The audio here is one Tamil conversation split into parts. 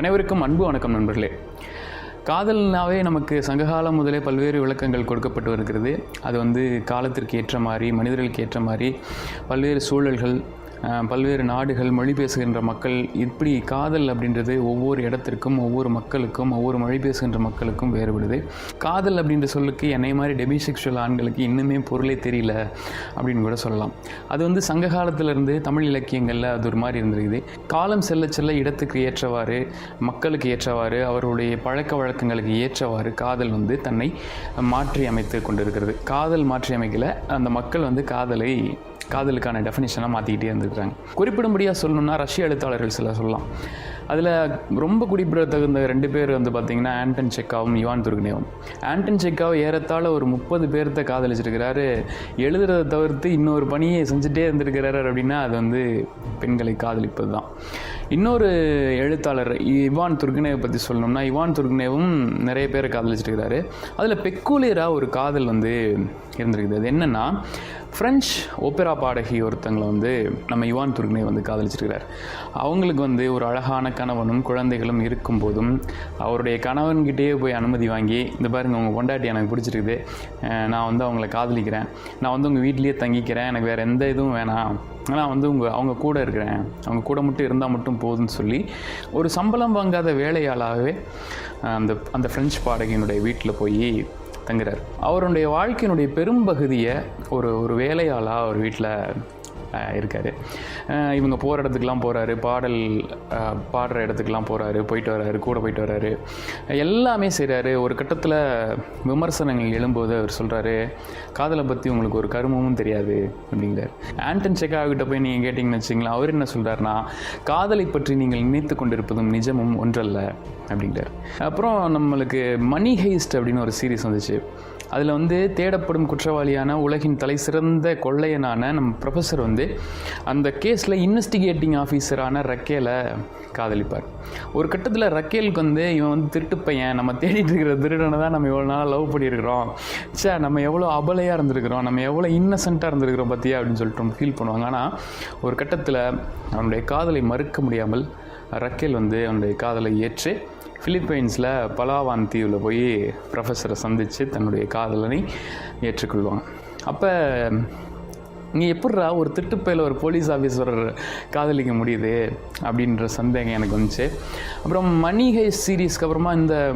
அனைவருக்கும் அன்பு வணக்கம் நண்பர்களே. காதல்னாவே நமக்கு சங்ககாலம் முதலே பல்வேறு விளக்கங்கள் கொடுக்கப்பட்டு வருகிறது. அது வந்து காலத்திற்கு ஏற்ற மாதிரி மனிதர்களுக்கு ஏற்ற மாதிரி பல்வேறு சூழல்கள் பல்வேறு நாடுகள் மொழி பேசுகின்ற மக்கள் இப்படி காதல் அப்படின்றது ஒவ்வொரு இடத்திற்கும் ஒவ்வொரு மக்களுக்கும் ஒவ்வொரு மொழி பேசுகின்ற மக்களுக்கும் வேறுபடுது. காதல் அப்படின்ற சொல்லுக்கு என்னை மாதிரி டெபிசெக்சுவல் ஆண்களுக்கு இன்னுமே பொருளே தெரியல அப்படின்னு கூட சொல்லலாம். அது வந்து சங்க காலத்திலிருந்து தமிழ் இலக்கியங்களில் அது ஒரு மாதிரி இருந்திருக்குது. காலம் செல்ல செல்ல இடத்துக்கு ஏற்றவாறு மக்களுக்கு ஏற்றவாறு அவருடைய பழக்க வழக்கங்களுக்கு ஏற்றவாறு காதல் வந்து தன்னை மாற்றி அமைத்து கொண்டிருக்கிறது. காதல் மாற்றி அமைக்கல அந்த மக்கள் வந்து காதலை காதலுக்கான டெஃபினேஷனாக மாற்றிக்கிட்டே இருந்திருக்காங்க. குறிப்பிடும்படியாக சொல்லணும்னா ரஷ்ய எழுத்தாளர்கள் சில சொல்லலாம். அதில் ரொம்ப குறிப்பிட தகுந்த ரெண்டு பேர் வந்து பார்த்திங்கன்னா ஆண்டன் செக்காவும் யுவான் துர்கனேவும் ஆண்டன் செக்காவை ஏறத்தாழ ஒரு முப்பது பேர்த்த காதலிச்சிருக்கிறாரு. எழுதுறதை தவிர்த்து இன்னொரு பணியை செஞ்சுட்டே இருந்திருக்கிறாரு அப்படின்னா அது வந்து பெண்களை காதலிப்பது தான் இன்னொரு எழுத்தாளர் இவான் துர்கனேவை பற்றி சொல்லணும்னா இவான் துர்கனேவும் நிறைய பேரை காதலிச்சிருக்கிறாரு. அதில் பெக்கூலியராக ஒரு காதல் வந்து இருந்திருக்குது அது என்னென்னா ஃப்ரெஞ்ச் ஓப்பெரா பாடகி ஒருத்தங்களை வந்து நம்ம யுவான் துர்கனே வந்து காதலிச்சிருக்கிறார். அவங்களுக்கு வந்து ஒரு அழகான கணவனும் குழந்தைகளும் இருக்கும்போதும் அவருடைய கணவன்கிட்டயே போய் அனுமதி வாங்கி இந்த பாருங்க உங்கள் பொண்டாட்டி எனக்கு பிடிச்சிருக்குது. நான் வந்து அவங்கள காதலிக்கிறேன். நான் வந்து உங்கள் வீட்லேயே தங்கிக்கிறேன். எனக்கு வேறு எந்த இதுவும் வேணாம். நான் வந்து உங்கள் அவங்க கூட இருக்கிறேன். அவங்க கூட மட்டும் இருந்தால் மட்டும் போதும்னு சொல்லி ஒரு சம்பளம் வாங்காத வேலையாளாகவே அந்த அந்த ஃப்ரெஞ்ச் பாடகியினுடைய வீட்டில் போய் தங்குறார். அவருடைய வாழ்க்கையினுடைய பெரும்பகுதியை ஒரு ஒரு வேலையாளாக அவர் வீட்டில் இருக்கார். இவங்க போகிற இடத்துக்குலாம் போகிறாரு பாடல் பாடுற இடத்துக்குலாம் போகிறாரு போயிட்டு வராரு. கூட போயிட்டு வராரு. எல்லாமே செய்கிறாரு ஒரு கட்டத்தில் விமர்சனங்கள் எழும்போது அவர் சொல்கிறாரு காதலை பற்றி உங்களுக்கு ஒரு கருமமும் தெரியாது அப்படிங்கிறார். ஆண்டன் செக்காவிட்ட போய் நீங்கள் கேட்டிங்கன்னு வச்சிங்களா அவர் என்ன சொல்கிறாருன்னா காதலை பற்றி நீங்கள் நினைத்து கொண்டிருப்பதும் நிஜமும் ஒன்றல்ல அப்படிங்கிறார். அப்புறம் நம்மளுக்கு மணி ஹெய்ஸ்ட் அப்படின்னு ஒரு சீரீஸ் வந்துச்சு. அதில் வந்து தேடப்படும் குற்றவாளியான உலகின் தலை சிறந்த கொள்ளையனான நம்ம ப்ரொஃபஸர் வந்து அந்த கேஸில் இன்வெஸ்டிகேட்டிங் ஆஃபீஸரான ரக்கேலை காதலிப்பார். ஒரு கட்டத்தில் ரக்கேலுக்கு வந்து இவன் வந்து திருட்டு பையன் நம்ம தேடிட்டு இருக்கிற திருடனை தான் நம்ம எவ்வளோ நாளாக லவ் பண்ணியிருக்கிறோம். ச்சே நம்ம எவ்வளோ அபலையாக இருந்திருக்கிறோம் நம்ம எவ்வளோ இன்னசென்ட்டாக இருந்திருக்கிறோம் பார்த்தியா அப்படின்னு சொல்லிட்டு ஃபீல் பண்ணுவாங்க. ஆனால் ஒரு கட்டத்தில் அவனுடைய காதலை மறுக்க முடியாமல் ரக்கேல் வந்து அவனுடைய காதலை ஏற்று ஃபிலிப்பைன்ஸில் பலாவான் தீவில் போய் ப்ரொஃபஸரை சந்தித்து தன்னுடைய காதலனை ஏற்றுக்கொள்வான். அப்போ நீங்கள் எப்பட்றா ஒரு திட்டுப்பையில் ஒரு போலீஸ் ஆஃபீஸர் காதலிக்க முடியுது அப்படின்ற சந்தேகம் எனக்கு வந்துச்சு. அப்புறம் மணி ஹைஸ் சீரீஸ்க்கு அப்புறமா இந்த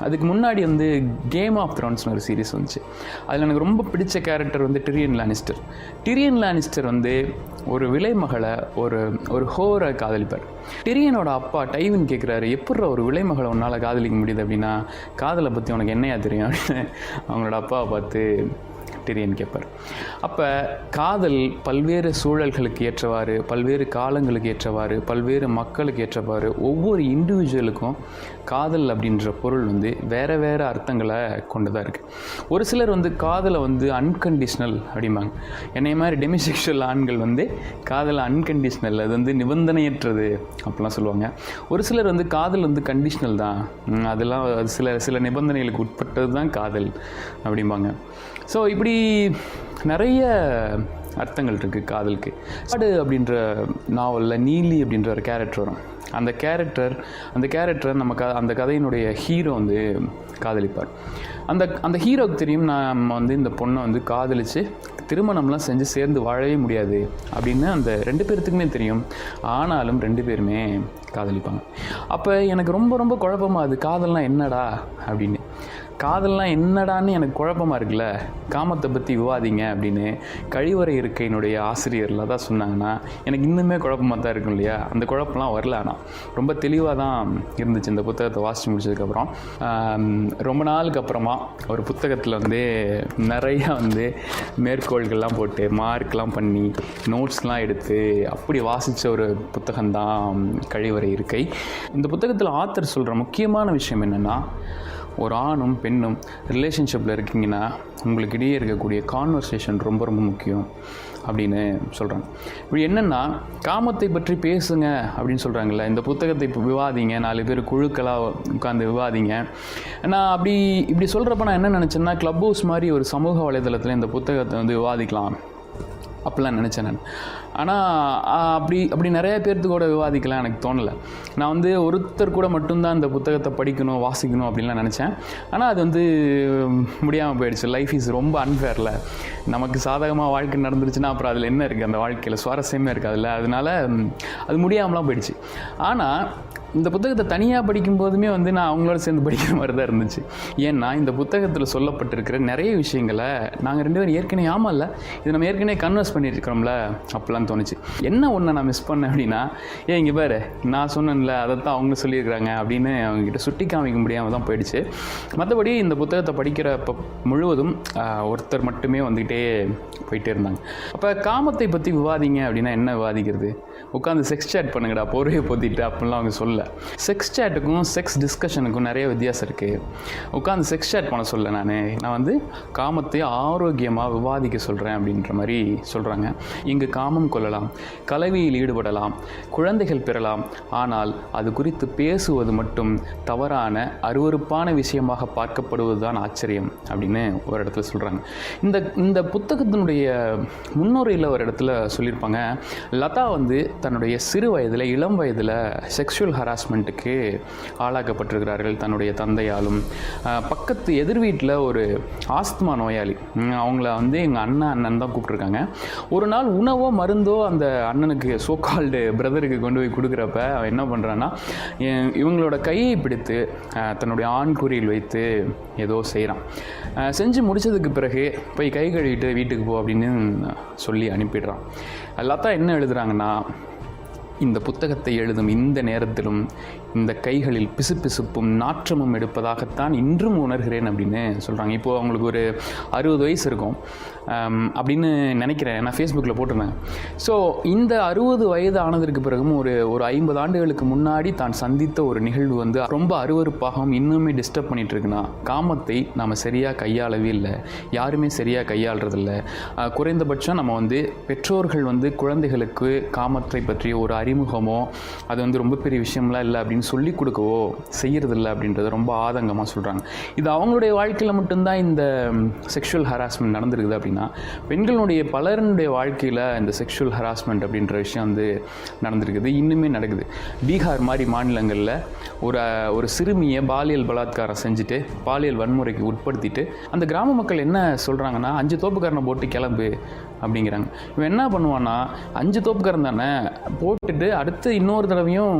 அதுக்கு முன்னாடி வந்து கேம் ஆஃப் த்ரான்ஸ்னு ஒரு சீரீஸ் வந்துச்சு. அதில் எனக்கு ரொம்ப பிடிச்ச கேரக்டர் வந்து டிரியன் லானிஸ்டர் டிரியன் லானிஸ்டர் வந்து ஒரு விலைமகளை ஒரு ஒரு ஹோரை காதலிப்பார். டிரியனோட அப்பா டைவின் கேட்குறாரு எப்பட்றா ஒரு விலைமகளை உன்னால் காதலிக்க முடியுது அப்படின்னா காதலை பற்றி உனக்கு என்னையா தெரியும்? அப்படின்னு அவங்களோட அப்பாவை பார்த்து டிரியன் கேட்பார். அப்போ காதல் பல்வேறு சூழல்களுக்கு ஏற்றவாறு பல்வேறு காலங்களுக்கு ஏற்றவாறு பல்வேறு மக்களுக்கு ஏற்றவாறு ஒவ்வொரு இண்டிவிஜுவலுக்கும் காதல் அப்படின்ற பொருள் வந்து வேறு வேறு அர்த்தங்களை கொண்டதாக இருக்குது ஒரு சிலர் வந்து காதலை வந்து அன்கண்டிஷ்னல் அப்படிம்பாங்க. என்னை மாதிரி டெமிசெக்ஷுவல் ஆண்கள் வந்து காதலை அன்கண்டிஷ்னல் அது வந்து நிபந்தனையற்றது அப்படிலாம் சொல்லுவாங்க. ஒரு சிலர் வந்து காதல் வந்து கண்டிஷ்னல் தான். அதெல்லாம் அது சில சில நிபந்தனைகளுக்கு உட்பட்டது தான் காதல் அப்படிம்பாங்க. ஸோ இப்படி நிறைய அர்த்தங்கள் இருக்குது காதலுக்கு. காடு அப்படின்ற நாவலில் நீலி அப்படின்ற ஒரு கேரக்டர் வரும். அந்த கேரக்டர் அந்த கேரக்டர் நம்ம க அந்த கதையினுடைய ஹீரோ வந்து காதலிப்பார். அந்த அந்த ஹீரோவுக்கு தெரியும் நம்ம வந்து இந்த பொண்ணை வந்து காதலித்து திருமணம்லாம் செஞ்சு சேர்ந்து வாழவே முடியாது அப்படின்னு அந்த ரெண்டு பேர்த்துக்குமே தெரியும். ஆனாலும் ரெண்டு பேருமே காதலிப்பாங்க. அப்போ எனக்கு ரொம்ப ரொம்ப குழப்பமா அது காதல்னா என்னடா? அப்படின்னு. காதல்லாம் என்னடான்னு எனக்கு குழப்பமா இருக்குல்ல? காமத்தை பற்றி விவாதிங்க அப்படின்னு கழிவறை இருக்கையினுடைய ஆசிரியரில் தான் சொன்னாங்கன்னா எனக்கு இன்னுமே குழப்பமாக தான் இருக்கும் இல்லையா? அந்த குழப்பம்லாம் வரல ஆனால் ரொம்ப தெளிவாக தான் இருந்துச்சு இந்த புத்தகத்தை வாசித்து முடிச்சதுக்கப்புறம். ரொம்ப நாளுக்கு அப்புறமா ஒரு புத்தகத்தில் வந்து நிறைய வந்து மேற்கோள்கள்லாம் போட்டு மார்க்லாம் பண்ணி நோட்ஸ்லாம் எடுத்து அப்படி வாசித்த ஒரு புத்தகம்தான் கழிவறை இருக்கை. இந்த புத்தகத்தில் ஆத்தர் சொல்கிற முக்கியமான விஷயம் என்னென்னா ஒரு ஆணும் பெண்ணும் ரிலேஷன்ஷிப்பில் இருக்கீங்கன்னா உங்களுக்கு இடையே இருக்கக்கூடிய கான்வர்சேஷன் ரொம்ப ரொம்ப முக்கியம் அப்படின்னு சொல்கிறாங்க இப்படி என்னென்னா காமத்தை பற்றி பேசுங்க அப்படின்னு சொல்கிறாங்கல்ல இந்த புத்தகத்தை இப்போ விவாதிங்க நாலு பேர் குழுக்களாக உட்காந்து விவாதிங்க. நான் அப்படி இப்படி சொல்கிறப்ப நான் என்ன நினச்சேன்னா க்ளப் ஹவுஸ் மாதிரி ஒரு சமூக வலைதளத்தில் இந்த புத்தகத்தை வந்து விவாதிக்கலாம். அப்படிலாம் நினச்சேன் நான். ஆனால் அப்படி அப்படி நிறைய பேர்த்து கூட விவாதிக்கலாம் எனக்கு தோணலை. நான் வந்து ஒருத்தர் கூட மட்டும்தான் இந்த புத்தகத்தை படிக்கணும் வாசிக்கணும் அப்படின்லாம் நினச்சேன். ஆனால் அது வந்து முடியாமல் போயிடுச்சு. லைஃப் இஸ் ரொம்ப அன்ஃபேரில் நமக்கு சாதகமாக வாழ்க்கை நடந்துருச்சுன்னா அப்புறம் அதில் என்ன இருக்குது அந்த வாழ்க்கையில் சுவாரஸ்யமே இருக்காதுல்ல. அதனால் அது முடியாமலாம் போயிடுச்சு. ஆனால் இந்த புத்தகத்தை தனியாக படிக்கும் போதுமே வந்து நான் அவங்களோட சேர்ந்து படிக்கிற மாதிரி தான் இருந்துச்சு. ஏன்னா இந்த புத்தகத்தில் சொல்லப்பட்டிருக்கிற நிறைய விஷயங்களை நாங்கள் ரெண்டு பேரும் ஏற்கனவே ஆமாம் இல்லை இது நம்ம ஏற்கனவே கன்வர்ஸ் பண்ணியிருக்கிறோம்ல அப்படிலாம் தோணுச்சு. என்ன ஒன்று நான் மிஸ் பண்ணேன் அப்படின்னா ஏன் இங்கே பாரு நான் சொன்னேன்ல அதை தான் அவங்க சொல்லியிருக்கிறாங்க அப்படின்னு அவங்ககிட்ட சுட்டி காமிக்க முடியாமல் தான் போயிடுச்சு. மற்றபடி இந்த புத்தகத்தை படிக்கிறப்ப முழுவதும் ஒருத்தர் மட்டுமே வந்துக்கிட்டே போயிட்டே இருந்தாங்க. அப்போ காமத்தை பற்றி விவாதிங்க அப்படின்னா என்ன விவாதிக்கிறது? உட்காந்து செக்ஸ் சேட் பண்ணுங்கடா போர்வையை பொத்திட்டு அப்படின்லாம் அவங்க சொல்ல செக்ஸ் சேட்டுக்கும் செக்ஸ் டிஸ்கஷனுக்கும் நிறைய வித்தியாசம் இருக்குது உட்காந்து செக்ஸ் சேட் பண்ண சொல்ல நான். நான் வந்து காமத்தை ஆரோக்கியமாக விவாதிக்க சொல்கிறேன் அப்படின்ற மாதிரி சொல்கிறாங்க இங்கு காமம் கொள்ளலாம் கலவியில் ஈடுபடலாம் குழந்தைகள் பெறலாம். ஆனால் அது குறித்து பேசுவது மட்டும் தவறான அருவருப்பான விஷயமாக பார்க்கப்படுவது தான் ஆச்சரியம் அப்படின்னு ஒரு இடத்துல சொல்கிறாங்க இந்த இந்த புத்தகத்தினுடைய முன்னுரையில் ஒரு இடத்துல சொல்லியிருப்பாங்க. லதா வந்து தன்னுடைய சிறு வயதில் இளம் வயதில் செக்ஷுவல் ஹராஸ்மெண்ட்டுக்கு ஆளாக்கப்பட்டிருக்கிறார்கள் தன்னுடைய தந்தையாலும். பக்கத்து எதிர் வீட்டில் ஒரு ஆஸ்துமா நோயாளி. அவங்கள வந்து எங்கள் அண்ணன் அண்ணன் தான் கூப்பிட்ருக்காங்க ஒரு நாள் உணவோ மருந்தோ அந்த அண்ணனுக்கு சோக்கால்டு பிரதருக்கு கொண்டு போய் கொடுக்குறப்ப அவன் என்ன பண்ணுறான்னா இவங்களோட கையை பிடித்து தன்னுடைய ஆண் குறியில் வைத்து ஏதோ செய்கிறான் செஞ்சு முடிச்சதுக்கு பிறகு போய் கை கழுவிட்டு வீட்டுக்கு போ அப்படின்னு சொல்லி அனுப்பிடுறான். எல்லாத்தான் என்ன எழுதுறாங்கன்னா இந்த புத்தகத்தை எழுதும் இந்த நேரத்திலும் இந்த கைகளில் பிசுபிசுப்பும் நாற்றமும் எடுப்பதாகத்தான் இன்றும் உணர்கிறேன் அப்படின்னு சொல்கிறாங்க இப்போது அவங்களுக்கு ஒரு அறுபது வயசு இருக்கும். அப்படின்னு நினைக்கிறேன். நான் ஃபேஸ்புக்கில் போட்டிருந்தேன். ஸோ இந்த அறுபது வயது ஆனதற்கு பிறகும் ஒரு ஒரு ஐம்பது ஆண்டுகளுக்கு முன்னாடி தான் சந்தித்த ஒரு நிகழ்வு வந்து ரொம்ப அருவறுப்பாகவும் இன்னுமே டிஸ்டர்ப் பண்ணிகிட்ருக்குன்னா காமத்தை நாம் சரியாக கையாளவே இல்லை. யாருமே சரியாக கையாளுறதில்ல. குறைந்தபட்சம் நம்ம வந்து பெற்றோர்கள் வந்து குழந்தைகளுக்கு காமத்தை பற்றிய ஒரு அறி அறிமுகமோ அது வந்து ரொம்ப பெரிய விஷயம்லாம் இல்லை அப்படின்னு சொல்லி கொடுக்கவோ செய்கிறதில்ல அப்படின்றத ரொம்ப ஆதங்கமாக சொல்கிறாங்க இது அவங்களுடைய வாழ்க்கையில் மட்டும்தான் இந்த செக்ஷுவல் ஹராஸ்மெண்ட் நடந்திருக்குது அப்படின்னா பெண்களுடைய பலருடைய வாழ்க்கையில் இந்த செக்ஷுவல் ஹராஸ்மெண்ட் அப்படின்ற விஷயம் வந்து நடந்திருக்குது இன்னுமே நடக்குது. பீகார் மாதிரி மாநிலங்களில் ஒரு ஒரு சிறுமியை பாலியல் பலாத்காரம் செஞ்சுட்டு பாலியல் வன்முறைக்கு உட்படுத்திட்டு அந்த கிராம மக்கள் என்ன சொல்கிறாங்கன்னா அஞ்சு தோப்புக்காரனை போட்டு கிளம்பு அப்படிங்கிறாங்க. இவன் என்ன பண்ணுவான்னா அஞ்சு தோப்புக்காரன் தானே போட்டுட்டு அடுத்து இன்னொரு தடவையும்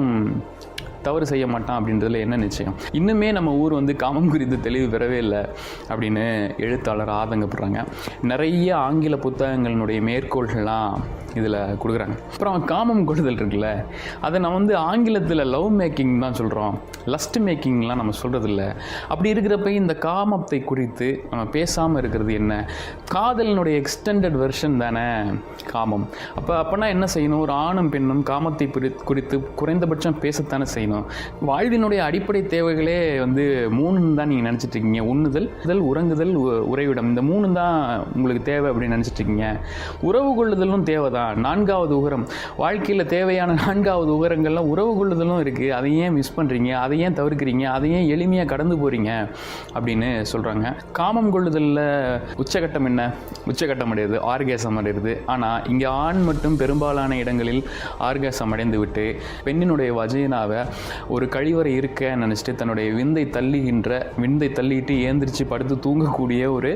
தவறு செய்ய மாட்டான் அப்படின்றதுல என்ன நிச்சயம்? இன்னுமே நம்ம ஊர் வந்து காமம் குறித்து தெளிவு பெறவே இல்லை அப்படின்னு எழுத்தாளர் ஆதங்கப்படுறாங்க. நிறைய ஆங்கில புத்தகங்களினுடைய மேற்கோள்கள்லாம் இதில் கொடுக்குறாங்க. அப்புறம் காமம் கொடுதல் இருக்குல்ல அதை நம்ம வந்து ஆங்கிலத்தில் லவ் மேக்கிங் தான் சொல்கிறோம் லஸ்ட் மேக்கிங்லாம் நம்ம சொல்கிறதில்ல அப்படி இருக்கிறப்ப இந்த காமத்தை குறித்து நம்ம பேசாமல் இருக்கிறது என்ன? காதலினுடைய எக்ஸ்டெண்டட் வெர்ஷன் தானே காமம். அப்போ அப்போனா என்ன செய்யணும்? ஒரு ஆணும் பெண்ணும் காமத்தை குறி குறித்து குறைந்தபட்சம் பேசத்தானே செய்யணும். வாழ்வினுடைய அடிப்படை தேவைகளே வந்து மூணுன்னு தான் நீங்கள் நினச்சிட்டு இருக்கீங்க. உண்ணுதல் உதல் உறங்குதல் உ- உறைவிடம். இந்த மூணு தான் உங்களுக்கு தேவை அப்படின்னு நினச்சிட்டு இருக்கீங்க. உறவு கொள்ளுதலும் தேவை தான் நான்காவது உகரம். வாழ்க்கையில் தேவையான நான்காவது உகரங்கள்லாம் உறவு கொள்ளுதலும் இருக்குது அதை ஏன் மிஸ் பண்ணுறீங்க அதை ஏன் தவிர்க்கிறீங்க? அதை ஏன் எளிமையாக கடந்து போகிறீங்க அப்படின்னு சொல்கிறாங்க காமம் கொள்ளுதலில் உச்சகட்டம் என்ன? உச்சகட்டம் அடையுது ஆர்கேசம் அடையுது. ஆனால் இங்கே ஆண் மட்டும் பெரும்பாலான இடங்களில் ஆர்கேசம் அடைந்து விட்டு பெண்ணினுடைய வஜைனாவை ஒரு கழிவறை இருக்க நினச்சிட்டு தன்னுடைய விந்தை தள்ளுகின்ற விந்தை தள்ளிட்டு ஏந்திரிச்சு படுத்து தூங்கக்கூடிய ஒரு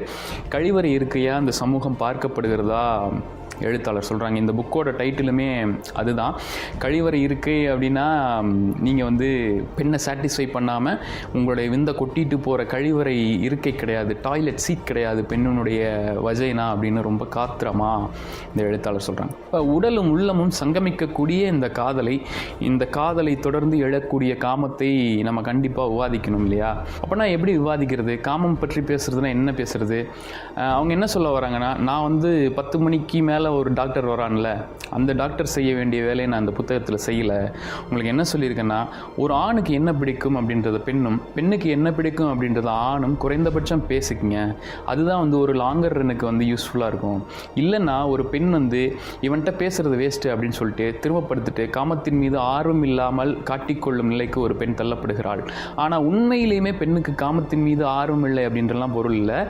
கழிவறை இருக்கையா அந்த சமூகம் பார்க்கப்படுகிறதா? எழுத்தாளர் சொல்கிறாங்க இந்த புக்கோட டைட்டிலுமே அதுதான். கழிவறை இருக்கை அப்படின்னா நீங்கள் வந்து பெண்ணை சாட்டிஸ்ஃபை பண்ணாமல் உங்களுடைய விந்த கொட்டிட்டு போகிற கழிவறை இருக்கை கிடையாது. டாய்லெட் சீட் கிடையாது. பெண்ணினுடைய வஜைனா அப்படின்னு ரொம்ப காத்திரமா இந்த எழுத்தாளர் சொல்கிறாங்க இப்போ உடலும் உள்ளமும் சங்கமிக்கக்கூடிய இந்த காதலை இந்த காதலை தொடர்ந்து எழக்கூடிய காமத்தை நம்ம கண்டிப்பாக விவாதிக்கணும் இல்லையா? அப்போனா எப்படி விவாதிக்கிறது? காமம் பற்றி பேசுகிறதுனா என்ன பேசுகிறது அவங்க என்ன சொல்ல வராங்கன்னா நான் வந்து பத்து மணிக்கு மேலே ஒரு டாக்டர் வரான்ல அந்த டாக்டர் செய்ய வேண்டிய வேலையை நான் அந்த புத்தகத்தில் செய்யலை. உங்களுக்கு என்ன சொல்லியிருக்கேன்னா ஒரு ஆணுக்கு என்ன பிடிக்கும் அப்படின்றத பெண்ணும் பெண்ணுக்கு என்ன பிடிக்கும் அப்படின்றத ஆணும் குறைந்தபட்சம் பேசிக்கங்க. அதுதான் வந்து ஒரு லாங்கர் ரனுக்கு வந்து யூஸ்ஃபுல்லாக இருக்கும். இல்லைன்னா ஒரு பெண் வந்து இவன்கிட்ட பேசுகிறது வேஸ்ட்டு அப்படின்னு சொல்லிட்டு திரும்பப்படுத்திட்டு காமத்தின் மீது ஆர்வம் இல்லாமல் காட்டிக்கொள்ளும் நிலைக்கு ஒரு பெண் தள்ளப்படுகிறாள். ஆனால் உண்மையிலேயுமே பெண்ணுக்கு காமத்தின் மீது ஆர்வம் இல்லை அப்படின்றலாம் பொருள் இல்லை.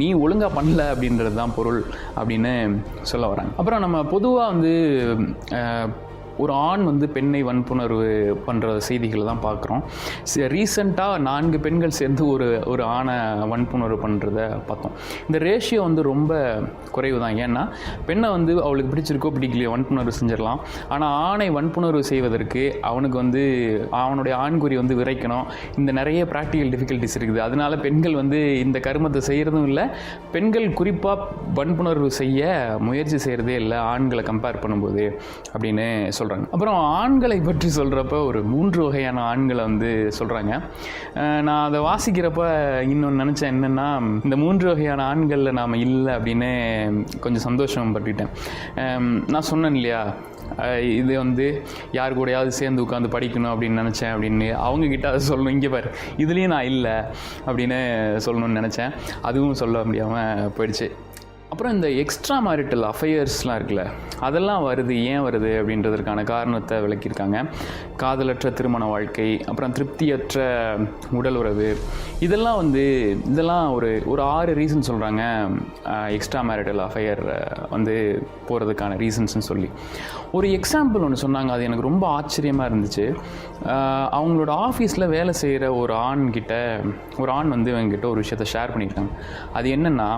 நீ ஒழுங்காக பண்ணல அப்படின்றது தான் பொருள் அப்படின்னு சொல்ல வராங்க அப்புறம் நம்ம பொதுவாக வந்து ஒரு ஆண் வந்து பெண்ணை வன்புணர்வு பண்ணுற செய்திகளை தான் பார்க்குறோம். ரீசெண்டாக நான்கு பெண்கள் சேர்ந்து ஒரு ஒரு ஆணை வன்புணர்வு பண்ணுறத பார்த்தோம். இந்த ரேஷியோ வந்து ரொம்ப குறைவு தான். ஏன்னா பெண்ணை வந்து அவளுக்கு பிடிச்சிருக்கோ பிடிக்கலையோ வன்புணர்வு செஞ்சிடலாம். ஆனால் ஆணை வன்புணர்வு செய்வதற்கு அவனுக்கு வந்து அவனுடைய ஆண்குறி வந்து விரைக்கணும். இந்த நிறைய ப்ராக்டிக்கல் டிஃபிகல்ட்டிஸ் இருக்குது. அதனால் பெண்கள் வந்து இந்த கருமத்தை செய்கிறதும் இல்லை. பெண்கள் குறிப்பாக வன்புணர்வு செய்ய முயற்சி செய்கிறதே இல்லை. ஆண்களை கம்பேர் பண்ணும்போது அப்படின்னு சொல்கிறாங்க அப்புறம் ஆண்களை பற்றி சொல்கிறப்ப ஒரு மூன்று வகையான ஆண்களை வந்து சொல்கிறாங்க நான் அதை வாசிக்கிறப்ப இன்னொன்று நினச்சேன் என்னென்னா இந்த மூன்று வகையான ஆண்களில் நாம் இல்லை அப்படின்னு கொஞ்சம் சந்தோஷம் பட்டுட்டேன். நான் சொன்னேன் இல்லையா இது வந்து யார் கூடயாவது சேர்ந்து உட்காந்து படிக்கணும் அப்படின்னு நினச்சேன் அப்படின்னு அவங்கக்கிட்ட அதை சொல்லணும். இங்கே பாரு இதுலேயும் நான் இல்லை அப்படின்னு சொல்லணும்னு நினச்சேன். அதுவும் சொல்ல முடியாமல் போயிடுச்சு. அப்புறம் இந்த எக்ஸ்ட்ரா மேரிட்டல் அஃபையர்ஸ்லாம் இருக்குல்ல அதெல்லாம் வருது ஏன் வருது அப்படின்றதற்கான காரணத்தை விளக்கியிருக்காங்க. காதலற்ற திருமண வாழ்க்கை அப்புறம் திருப்தியற்ற உடல் உறவு. இதெல்லாம் வந்து இதெல்லாம் ஒரு ஒரு ஆறு ரீசன் சொல்கிறாங்க எக்ஸ்ட்ரா மேரிட்டல் அஃபையர் வந்து போகிறதுக்கான ரீசன்ஸ்னு சொல்லி. ஒரு எக்ஸாம்பிள் ஒன்று சொன்னாங்க அது எனக்கு ரொம்ப ஆச்சரியமாக இருந்துச்சு. அவங்களோட ஆஃபீஸில் வேலை செய்கிற ஒரு ஆண்கிட்ட ஒரு ஆண் வந்து இவங்ககிட்ட ஒரு விஷயத்த ஷேர் பண்ணியிருக்காங்க. அது என்னென்னா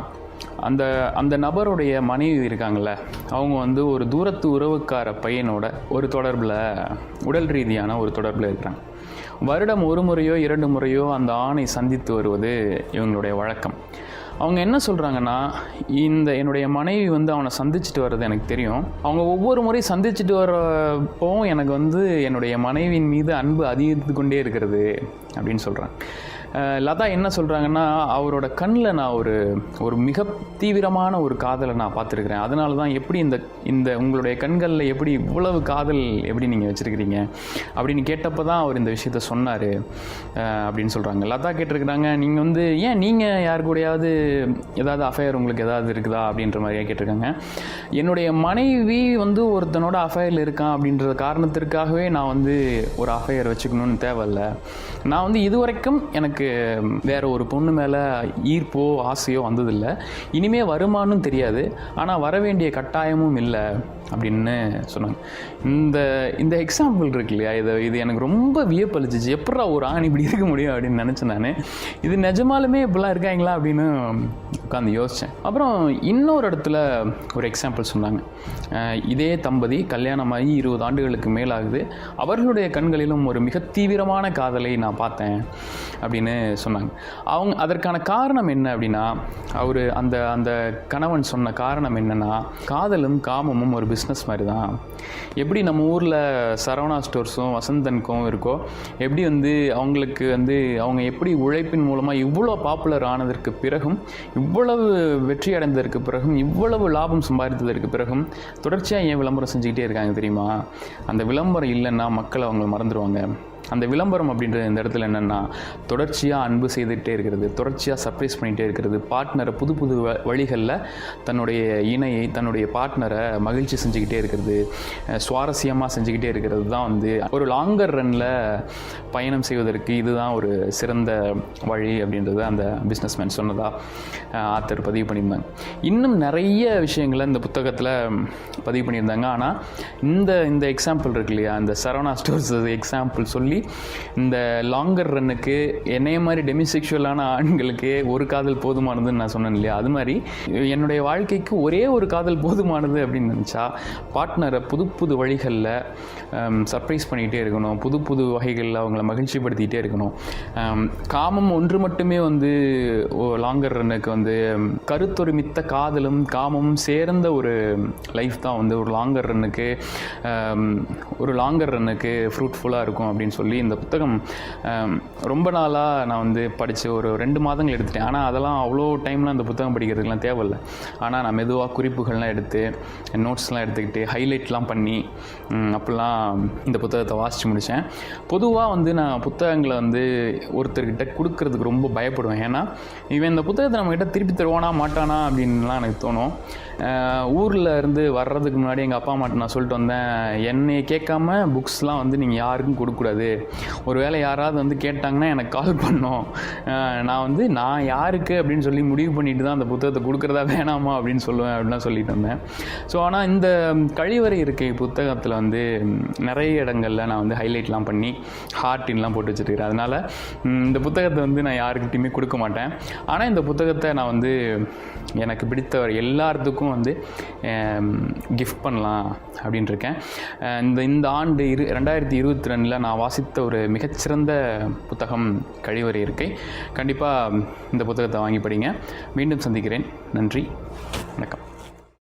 அந்த அந்த நபருடைய மனைவி இருக்காங்கல்ல அவங்க வந்து ஒரு தூரத்து உறவுக்கார பையனோட ஒரு தொடர்பில் உடல் ரீதியான ஒரு தொடர்பில் இருக்கிறாங்க வருடம் ஒரு முறையோ இரண்டு முறையோ அந்த ஆணை சந்தித்து வருவது இவங்களுடைய வழக்கம். அவங்க என்ன சொல்கிறாங்கன்னா இந்த என்னுடைய மனைவி வந்து அவனை சந்திச்சுட்டு வர்றது எனக்கு தெரியும். அவங்க ஒவ்வொரு முறை சந்திச்சுட்டு வரப்போவும் எனக்கு வந்து என்னுடைய மனைவியின் மீது அன்பு அதிகரித்து கொண்டே இருக்கிறது அப்படின்னு சொல்கிறாங்க லதா என்ன சொல்கிறாங்கன்னா அவரோட கண்ணில் நான் ஒரு ஒரு மிக தீவிரமான ஒரு காதலை நான் பார்த்துருக்குறேன். அதனால தான் எப்படி இந்த இந்த உங்களுடைய கண்களில் எப்படி இவ்வளவு காதல் எப்படி நீங்கள் வச்சுருக்கிறீங்க? அப்படின்னு கேட்டப்போ தான் அவர் இந்த விஷயத்த சொன்னார் அப்படின்னு சொல்கிறாங்க லதா கேட்டிருக்கிறாங்க நீங்கள் வந்து ஏன் நீங்கள் யார் கூடயாவது ஏதாவது அஃபையர் உங்களுக்கு ஏதாவது இருக்குதா? அப்படின்ற மாதிரியா கேட்டிருக்காங்க. என்னுடைய மனைவி வந்து ஒருத்தனோட அஃபையரில் இருக்கான் அப்படின்ற காரணத்திற்காகவே நான் வந்து ஒரு அஃபையர் வச்சுக்கணும்னு தேவையில்ல. நான் வந்து இதுவரைக்கும் எனக்கு வேற ஒரு பொண்ணு மேலே ஈர்ப்போ ஆசையோ வந்ததில்லை. இனிமே வருமானும் தெரியாது. ஆனால் வர வேண்டிய கட்டாயமும் இல்லை. அப்படின்னு சொன்னாங்க. இந்த இந்த எக்ஸாம்பிள் இருக்கு இல்லையா? இதை இது எனக்கு ரொம்ப வியப்பளிச்சிச்சு. எப்படா ஒரு ஆண் இப்படி இருக்க முடியும் அப்படின்னு நினச்சேன் நான். இது நிஜமாலுமே இப்படிலாம் இருக்காங்களா அப்படின்னு உட்காந்து யோசித்தேன் அப்புறம் இன்னொரு இடத்துல ஒரு எக்ஸாம்பிள் சொன்னாங்க. இதே தம்பதி கல்யாணமாகி இருபது ஆண்டுகளுக்கு மேலாகுது. அவர்களுடைய கண்களிலும் ஒரு மிக தீவிரமான காதலை நான் பார்த்தேன் அப்படின்னு சொன்னாங்க. அவங்க அதற்கான காரணம் என்ன அப்படின்னா அவர் அந்த அந்த கணவன் சொன்ன காரணம் என்னன்னா காதலும் காமமும் ஒரு பிஸ்னஸ் மாதிரி தான் எப்படி நம்ம ஊரில் சரவணா ஸ்டோர்ஸும் வசந்தனுக்கும் இருக்கோ எப்படி வந்து அவங்களுக்கு வந்து அவங்க எப்படி உழைப்பின் மூலமாக இவ்வளோ பாப்புலர் ஆனதற்கு பிறகும் இவ்வளவு வெற்றி அடைந்ததற்கு பிறகும் இவ்வளவு லாபம் சம்பாதித்ததற்கு பிறகும் தொடர்ச்சியாக ஏன் விளம்பரம் செஞ்சுக்கிட்டே இருக்காங்க தெரியுமா? அந்த விளம்பரம் இல்லைன்னா மக்கள் அவங்க மறந்துடுவாங்க அந்த விளம்பரம் அப்படின்ற இந்த இடத்துல என்னென்னா தொடர்ச்சியாக அன்பு செய்துகிட்டே இருக்கிறது தொடர்ச்சியாக சர்ப்ரைஸ் பண்ணிகிட்டே இருக்கிறது. பார்ட்னரை புது புது வ- வழிகளில் தன்னுடைய இணையை தன்னுடைய பார்ட்னரை மகிழ்ச்சி செஞ்சுக்கிட்டே இருக்கிறது சுவாரஸ்யமாக செஞ்சுக்கிட்டே இருக்கிறது தான் வந்து ஒரு லாங்கர் ரன்னில் பயணம் செய்வதற்கு இதுதான் ஒரு சிறந்த வழி அப்படின்றது அந்த பிஸ்னஸ்மேன் சொன்னதாக ஆத்தர் பதிவு பண்ணியிருந்தாங்க. இன்னும் நிறைய விஷயங்களை இந்த புத்தகத்தில் பதிவு பண்ணியிருந்தாங்க. ஆனால் இந்த இந்த எக்ஸாம்பிள் இருக்கு இல்லையா இந்த சரவணா ஸ்டோர்ஸ் எக்ஸாம்பிள் சொல்லி இந்த லாங்கர் ரன்னுக்கு என்னைய மாதிரி டெமிசெக்சுவலான ஆண்களுக்கு ஒரு காதல் போதுமானதுன்னு நான் சொன்னேன் இல்லையா? அது மாதிரி என்னுடைய வாழ்க்கைக்கு ஒரே ஒரு காதல் போதுமானது அப்படின்னு நினச்சா பார்ட்னரை புது புது வழிகளில் சர்ப்ரைஸ் பண்ணிகிட்டே இருக்கணும். புது புது வகைகளில் அவங்கள மகிழ்ச்சிப்படுத்திகிட்டே இருக்கணும். காமம் ஒன்று மட்டுமே வந்து லாங்கர் ரன்னுக்கு வந்து கருத்தொருமித்த காதலும் காமமும் சேர்ந்த ஒரு லைஃப் தான் வந்து ஒரு லாங்கர் ரன்னுக்கு ஒரு லாங்கர் ரன்னுக்கு ஃப்ரூட்ஃபுல்லாக இருக்கும் அப்படின்னு சொல்லி சொல்லி இந்த புத்தகம் ரொம்ப நாளாக நான் வந்து படித்து ஒரு ரெண்டு மாதங்கள் எடுத்துட்டேன். ஆனால் அதெல்லாம் அவ்வளோ டைம்லாம் அந்த புத்தகம் படிக்கிறதுக்குலாம் தேவையில்லை. ஆனால் நான் மெதுவாக குறிப்புகள்லாம் எடுத்து நோட்ஸ்லாம் எடுத்துக்கிட்டு ஹைலைட்லாம் பண்ணி அப்படிலாம் இந்த புத்தகத்தை வாசித்து முடித்தேன் பொதுவாக வந்து நான் புத்தகங்களை வந்து ஒருத்தர்கிட்ட கொடுக்கறதுக்கு ரொம்ப பயப்படுவேன். ஏன்னா இவன் இந்த புத்தகத்தை நம்மக்கிட்ட திருப்பி தருவானா மாட்டானா அப்படின்லாம் எனக்கு தோணும். ஊரில் இருந்து வர்றதுக்கு முன்னாடி எங்கள் அப்பா அம்மாட்ட நான் சொல்லிட்டு வந்தேன் என்னை கேட்காம புக்ஸ்லாம் வந்து நீங்கள் யாருக்கும் கொடுக்கக்கூடாது. ஒருவேளை யாராவது வந்து கேட்டாங்கன்னா எனக்கு கால் பண்ணோம். நான் வந்து நான் யாருக்கு? அப்படின்னு சொல்லி முடிவு பண்ணிட்டு தான் அந்த புத்தகத்தை கொடுக்குறதா வேணாமா அப்படின்னு சொல்லுவேன் அப்படின்லாம் சொல்லிட்டு வந்தேன். ஸோ ஆனால் இந்த கழிவறை இருக்கை புத்தகத்தில் வந்து நிறைய இடங்களில் நான் வந்து ஹைலைட்லாம் பண்ணி ஹார்ட்டின்லாம் போட்டு வச்சுருக்கிறேன். அதனால் இந்த புத்தகத்தை வந்து நான் யாருக்கிட்டையுமே கொடுக்க மாட்டேன். ஆனால் இந்த புத்தகத்தை நான் வந்து எனக்கு பிடித்தவர் எல்லாத்துக்கும் வந்து கிஃப்ட் பண்ணலாம் அப்படின்ட்டு இருக்கேன் இந்த இந்த ஆண்டு இரு ரெண்டாயிரத்தி இருபத்தி ரெண்டில் நான் வாசித்த ஒரு மிகச்சிறந்த புத்தகம் கழிவறை இருக்கை. கண்டிப்பாக இந்த புத்தகத்தை வாங்கி படிங்க. மீண்டும் சந்திக்கிறேன். நன்றி. வணக்கம்.